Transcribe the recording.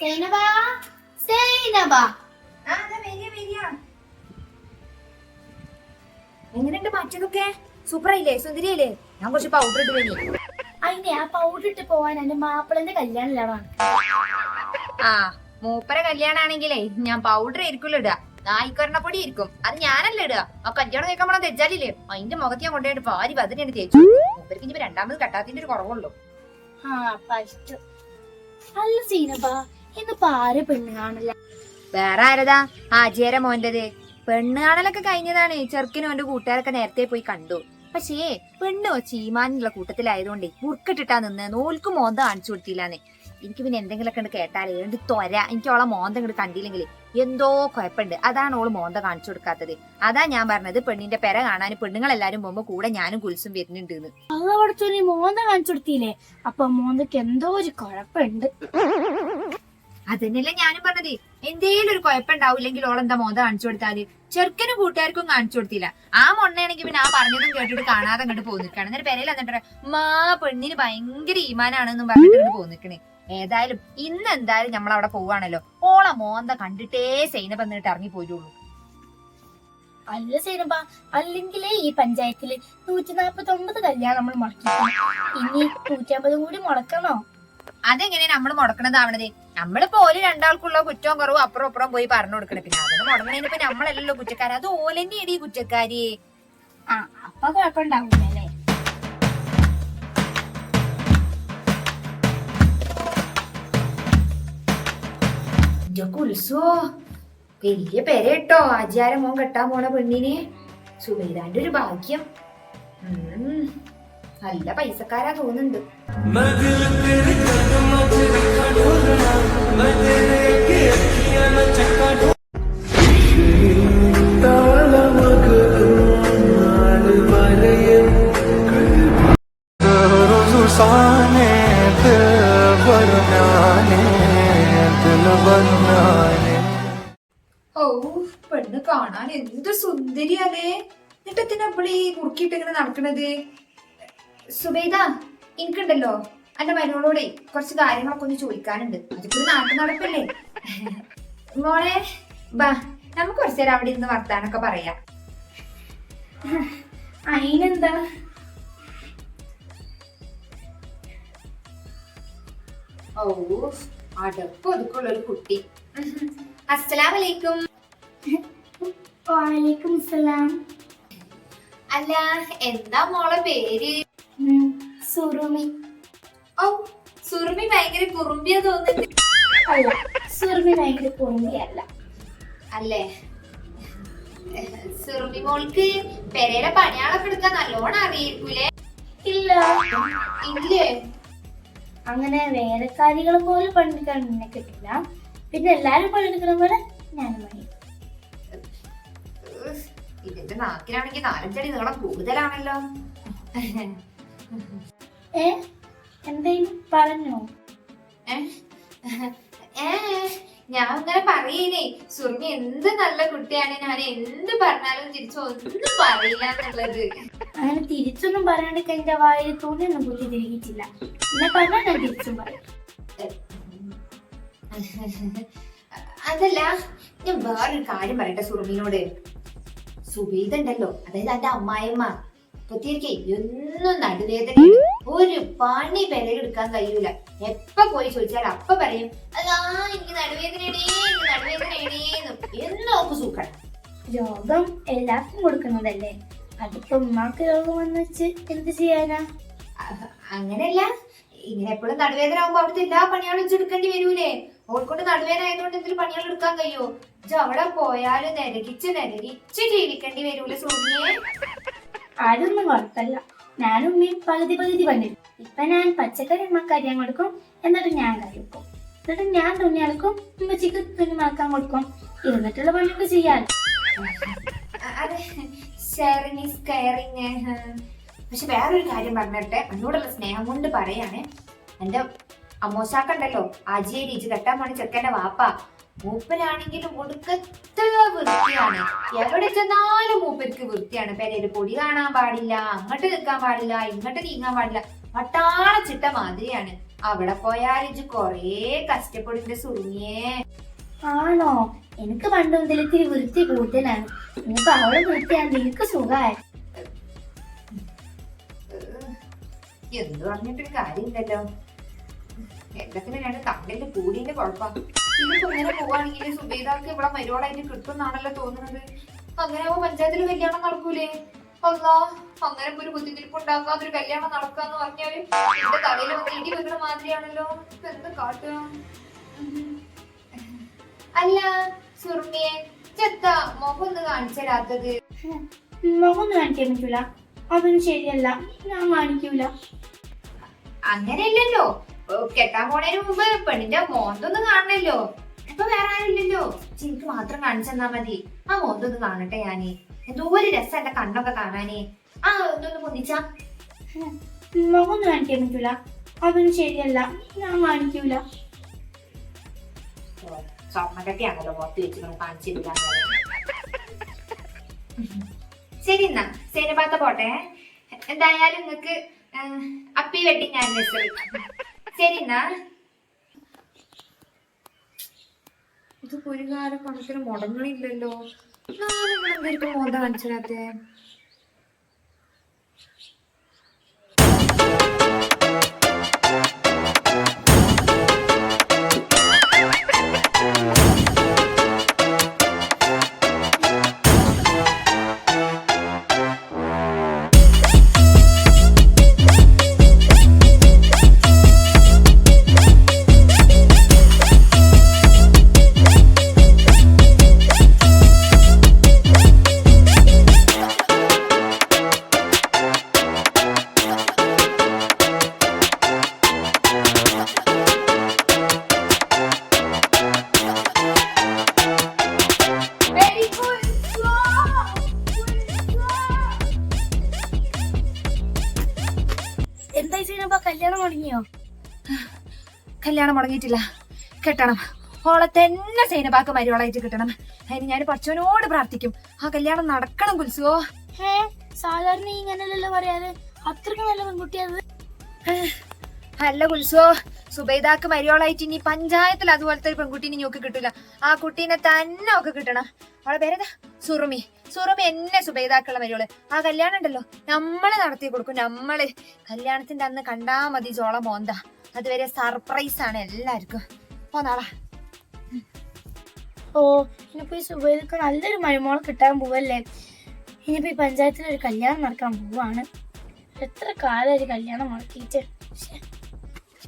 സൈനബ സൈനബ. എങ്ങനെയുണ്ട് മറ്റതൊക്കെ സൂപ്പറായില്ലേ? സുന്ദരിയല്ലേ ഞാൻ കുറച്ച് പൗഡർ ഇട്ട് വേണ്ടി അതിനെ ആ പൗഡർ ഇട്ട് പോവാൻ എന്റെ മാപ്പിളന്റെ കല്യാണമില്ലാണ് ആ മൂപ്പര കല്യാണാണെങ്കിലേ ഞാൻ പൗഡർ ആയിരിക്കുമല്ലോ ഇടുക. നായിക്കൊരണപ്പൊടി ഇരിക്കും അത് ഞാനല്ല ഇടുക. ആ കല്യാണം കഴിക്കാൻ പോണ തെജാലില്ലേ അതിന്റെ മുഖത്ത് ഞാൻ കൊണ്ടുപോയിട്ട് പാരി പതിനെയാണ് തേച്ചു. മൂപ്പർക്ക് ഇനി രണ്ടാമത് കട്ടാത്തിന്റെ ഒരു കുറവുള്ളൂ. ആ പറ്റു അല്ല സൈനബ ഇന്നിപ്പോ ആര് പെണ്ണ് കാണില്ല വേറെ ആരതാ? ആജിയര മോന്റത്. പെണ്ണ് കാണലൊക്കെ കഴിഞ്ഞതാണ്. ചെറുക്കിനും അവന്റെ കൂട്ടുകാരൊക്കെ നേരത്തെ പോയി കണ്ടു. പക്ഷേ പെണ്ണോ ചീമാനുള്ള കൂട്ടത്തിലായതുകൊണ്ടേ മുറുക്കിട്ടിട്ടാ നിന്ന്. നോൽക്ക് മോന്ത കാണിച്ചു കൊടുത്തില്ലാന്ന്. എനിക്ക് പിന്നെ എന്തെങ്കിലുമൊക്കെ ഉണ്ട് കേട്ടാലേ. എന്ത് തൊര എനിക്ക് ഓളെ മോന്ത ഇങ്ങോട്ട് കണ്ടില്ലെങ്കിൽ എന്തോ കുഴപ്പമുണ്ട് അതാണ് ഓൾ മോന്ത കാണിച്ചു കൊടുക്കാത്തത്. അതാ ഞാൻ പറഞ്ഞത്. പെണ്ണിന്റെ പെര കാണാൻ പെണ്ണുങ്ങളെല്ലാരും പോകുമ്പോ കൂടെ ഞാനും കുൽസും വരുന്നുണ്ട് മോന്ത കാണിച്ചു കൊടുത്തില്ലേ? അപ്പൊ മോന്തക്ക് എന്തോ ഒരു കുഴപ്പമുണ്ട് അതന്നെയല്ലേ ഞാനും പറഞ്ഞത്. എന്തേലും ഒരു കുഴപ്പമുണ്ടാവില്ലെങ്കിൽ ഓളെന്താ മോന്ത കാണിച്ചു കൊടുത്താൽ? ചെറുക്കനും കൂട്ടുകാർക്കും കാണിച്ചു കൊടുത്തില്ല. ആ മൊണ്ണയാണെങ്കിൽ പിന്നെ ആ പറഞ്ഞതും കേട്ടിട്ട് കാണാതെ അങ്ങോട്ട് പോന്നിരിക്കണം എന്നിട്ട് പെരയിൽ എന്നിട്ട് മാ പെണ്ണിന് ഭയങ്കര ഈമാനാണെന്നും പറഞ്ഞിട്ട് ഇങ്ങോട്ട് ഏതായാലും ഇന്ന് എന്തായാലും നമ്മൾ അവിടെ പോവാണല്ലോ ഓളെ മോന്ത കണ്ടിട്ടേ സൈനബ് എന്നിട്ട് ഇറങ്ങി പോരുള്ളൂ. അല്ല സൈനബ അല്ലെങ്കിലേ ഈ പഞ്ചായത്തിൽ നൂറ്റി നാപ്പത്തി ഒമ്പത് കല്യാണം നമ്മൾ മുടക്കി ഇനി നൂറ്റി അമ്പതും കൂടി മുടക്കണോ? അതെങ്ങനെ നമ്മൾ മുടക്കണതാവണത്? നമ്മളിപ്പോ ഓൽ രണ്ടാൾക്കുള്ള കുറ്റവും കുറവും അപ്പുറം അപ്പുറം പോയി പറഞ്ഞു കൊടുക്കണം. പിന്നെ അതിന് മുടങ്ങണതിനിപ്പോ നമ്മളല്ലല്ലോ കുറ്റക്കാര്. അത് ഓലെന്നെയാണ് ഈ കുറ്റക്കാരി. ആ അപ്പൊ കുഴപ്പമുണ്ടാവൂലേ കുൽസോ വലിയ പെര കേട്ടോ ആചാരം മോൻ കെട്ടാൻ പോണ പെണ്ണിന്. സുബൈദാന്റെ ഒരു ഭാഗ്യം. നല്ല പൈസക്കാരാ തോന്നുന്നുണ്ട്. പെണ്ണ് കാണാൻ എന്ത് സുന്ദരിയാലേ എന്നിട്ട് എന്തിനാ ഇപ്പളീ മുറുക്കിയിട്ട് ഇങ്ങനെ നടക്കണത്? സുബൈദ എനിക്കുണ്ടല്ലോ. എന്റെ മരുമോളോടെ കുറച്ച് കാര്യങ്ങളൊക്കെ ഒന്ന് ചോദിക്കാനുണ്ട്. അതിപ്പോ നാട്ടു നടപ്പല്ലേ? മോളെ ബാ നമുക്ക് കുറച്ചു നേരം അവിടെ ഇരുന്ന് വർത്താനൊക്കെ പറയാ. അതിനെന്താ ഓ അടപ്പ് ഒതുക്കുള്ള ഒരു കുട്ടി. അസ്സലാമലൈക്കും. വാലേക്കും സലാം അല്ല എന്താ മോളെ പേര്? സുറുമി. ഓ സുറുമി ഭയങ്കര കുറുമ്പിയ തോന്നുന്നുണ്ട് അല്ല സുറുമി ഭയങ്കര കുറുമ്പിയല്ല. അല്ലേ? സുറുമി മോൾക്ക് പെരയുടെ പണിയാളൊക്കെ എടുക്കാൻ നല്ലോണം അറിയിക്കൂലേ ഇല്ല. ഇല്ലേ? അങ്ങനെ വേലക്കാരികൾ പോലെ പണിയെടുക്കാൻ എന്നെ കിട്ടില്ല. പിന്നെ എല്ലാരും പണിയെടുക്കുന്ന പോലെ ഞാനും പണി ഇതിന്റെ നാക്കിലാണെങ്കിൽ നാലഞ്ചടി നീളം കൂടുതലാണല്ലോ. ഏ? പറഞ്ഞോ? ഞാൻ അങ്ങനെ പറയണേ സുർമി എന്ത് നല്ല കുട്ടിയാണ്. ഞാൻ എന്ത് പറഞ്ഞാലും തിരിച്ചു ഒന്നും പറയില്ല എന്നുള്ളത്. അങ്ങനെ തിരിച്ചൊന്നും പറയാണ്ട് എന്റെ വായിൽ തുണിയൊന്നും കുത്തി തിരികിച്ചില്ല എന്നെ പറഞ്ഞാൽ ഞാൻ തിരിച്ചും പറയും. അതല്ല ഞാൻ വേറൊരു കാര്യം പറയട്ടെ സുറുമിനോട് സുബീത ഉണ്ടല്ലോ. അതായത് എന്റെ അമ്മായിമ്മ. പറ്റിയിരിക്കേ എന്നും നടുവേദന ഒരു പണി പെരയെടുക്കാൻ കഴിയൂല. എപ്പ പോയി ചോദിച്ചാൽ അപ്പ പറയും അതാ എനിക്ക് നടുവേദന എനിക്ക് നടുവേദനയടേ എന്ന്. നോക്ക് സൂക്കണം രോഗം എല്ലാവർക്കും കൊടുക്കുന്നതല്ലേ? അതിപ്പോ ഉമ്മാക്ക് രോഗം വന്ന് വെച്ച് എന്ത് ചെയ്യാനാ? അങ്ങനെയല്ല. ഇങ്ങനെ എപ്പോഴും നടുവേദന ആകുമ്പോ അവിടുത്തെ എല്ലാ പണികളും എടുക്കേണ്ടി വരൂലേ. ഓൾക്കൊണ്ട് നടുവേദന ആയതുകൊണ്ട് എന്തെങ്കിലും പണികൾ എടുക്കാൻ കഴിയോ? അവിടെ പോയാലും നിരകിച്ച് നിരകിച്ച് ജീവിക്കേണ്ടി വരൂലേ സുമിയെ അതൊന്നും കുഴപ്പമില്ല ഞാനും ഉമ്മയും പകുതി പകുതി പണിയും ഇപ്പൊ ഞാൻ പച്ചക്കറി ഉമ്മക്ക് അരിയാൻ കൊടുക്കും എന്നിട്ട് ഞാൻ കഴിക്കും എന്നിട്ട് ഞാൻ തുണി അളക്കും ഉമ്മച്ചിക്ക് തുണി മാക്കാൻ കൊടുക്കും. ഇരുന്നിട്ടുള്ള പണിയൊക്കെ കെയറിങ് പക്ഷെ വേറൊരു കാര്യം പറഞ്ഞിട്ടെ എന്നോടുള്ള സ്നേഹം കൊണ്ട് പറയാണ്. എന്റെ അമ്മോശാക്കണ്ടല്ലോ ആജിയെ രീതി കെട്ടാൻ പോണ ചെറുക്കന്റെ വാപ്പ. മൂപ്പരാണെങ്കിലും ഒടുക്കത്തെ വൃത്തിയാണ്. എവിടെ ചെന്നാലും മൂപ്പർക്ക് വൃത്തിയാണ്. പെരയിൽ പൊടി കാണാൻ പാടില്ല അങ്ങോട്ട് നിൽക്കാൻ പാടില്ല ഇങ്ങോട്ട് നീങ്ങാൻ പാടില്ല. വട്ടാള ചിട്ട മാതിരിയാണ്. അവിടെ പോയാൽ ഇത് കൊറേ കഷ്ടപ്പെടിന്റെ സുറുമിയെ ആണോ? എനിക്ക് പണ്ട് മുതൽ ഇത്തിരി വൃത്തി കൂടുതലാണ്. ഇനിയിപ്പൊ അവളെ വൃത്തിയാണ് നിനക്ക് സുഖമായി? എന്ത് പറഞ്ഞിട്ടൊരു കാര്യമില്ലല്ലോ. എല്ലാത്തിനും രണ്ട് തമ്മിന്റെ കൂടിന്റെ കുഴപ്പം. ഇവർക്ക് ഇങ്ങനെ പോവാണെങ്കിൽ സുബൈദാർക്ക് ഇവിടെ മരുവാളായിട്ട് കിട്ടുന്നാണല്ലോ തോന്നുന്നത്. അങ്ങനെ ആവുമ്പോ പഞ്ചായത്തിൽ കല്യാണം നടക്കൂലേ? അല്ലോ അങ്ങനെ ഒരു ബുദ്ധിമുട്ടിപ്പ് ഉണ്ടാക്കാതെ ഒരു കല്യാണം നടക്കാന്ന് പറഞ്ഞാൽ എന്റെ തലയിൽ ഇടി വെക്കുന്ന മാതിരിയാണല്ലോ. എന്ത് കാട്ടുക. അല്ല സുർമിയെ ചെത്ത മുഖം ഒന്ന് കാണിച്ചു തരാത്തത് മുഖമൊന്നും കാണിക്കാൻ പറ്റൂല. അതൊന്നും ശരിയല്ല. ഞാൻ കാണിക്കൂല. അങ്ങനെയല്ലല്ലോ. കെട്ടാൻ പോണതിന് മുമ്പ് പെണ്ണിന്റെ മോന്തൊന്നും കാണണല്ലോ. ഇപ്പൊ വേറെ ആരില്ലല്ലോ എനിക്ക് മാത്രം കാണിച്ചെന്നാ മതി. ആ മോന്തൊന്ന് കാണട്ടെ ഞാൻ. എന്തോ ഒരു രസം എന്റെ കണ്ണൊക്കെ കാണാനേ. ആ ഒന്നൊന്ന് പൊന്നിച്ച. മുഖമൊന്നും കാണിക്കാൻ പറ്റൂല. അതൊന്നും ശരിയല്ല. ഞാൻ കാണിക്കൂല. സ്വർണക്കട്ടിയാണല്ലോ മുഖത്ത് വെച്ച് നമ്മൾ കാണിച്ചില്ല ശരി എന്നാ സേനപാത്ത പോട്ടെ. എന്തായാലും നിങ്ങക്ക് അപ്പി വെട്ടി ഞാൻ ശരി എന്നാ ഇത് ഒരു കാലം കണക്കിന് മുടങ്ങണില്ലല്ലോ. ഞാനും എന്തായിരിക്കും മോന്ത കാണിച്ചിടാത്തെ കല്യാണം മുടങ്ങിയിട്ടില്ല. കെട്ടണം. ഓളെ തന്നെ സൈനബാക്ക് മരുവളായിട്ട് കിട്ടണം. അതിന് ഞാൻ പച്ചവനോട് പ്രാർത്ഥിക്കും. ആ കല്യാണം നടക്കണം കുൽസുവോ. ഹേ സാധാരണ ഇങ്ങനെയല്ലല്ലോ പറയാറ്. അത്രയ്ക്ക് നല്ല പെൺകുട്ടിയത് അല്ല കുൽസുവോ. സുബൈദാക്ക് മരിയോളായിട്ട് ഇനി പഞ്ചായത്തിൽ അതുപോലത്തെ ഒരു പെൺകുട്ടീനെ ഞോക്ക് കിട്ടില്ല ആ കുട്ടീനെ തന്നെ ഒക്കെ കിട്ടണം. അവളെ പേരേതാ സുറുമി. സുറുമി എന്നെ സുബൈദാക്കുള്ള മരിയോൾ ആ കല്യാണം ഉണ്ടല്ലോ. നമ്മൾ നടത്തി കൊടുക്കും. നമ്മൾ. കല്യാണത്തിന്റെ അന്ന് കണ്ടാ മതി ചോള മോന്ത. അതുവരെ സർപ്രൈസ് ആണ് എല്ലാവർക്കും പോന്നാളാ ഓ ഇനിയിപ്പോ ഈ സുബൈദക്ക് നല്ലൊരു മരുമോളെ കിട്ടാൻ പോവല്ലേ? ഇനിയിപ്പോ ഈ പഞ്ചായത്തിൽ ഒരു കല്യാണം നടക്കാൻ പോവാണ്. എത്ര കാലം ഒരു കല്യാണം മുടക്കിയിട്ട് ശ്ശെ.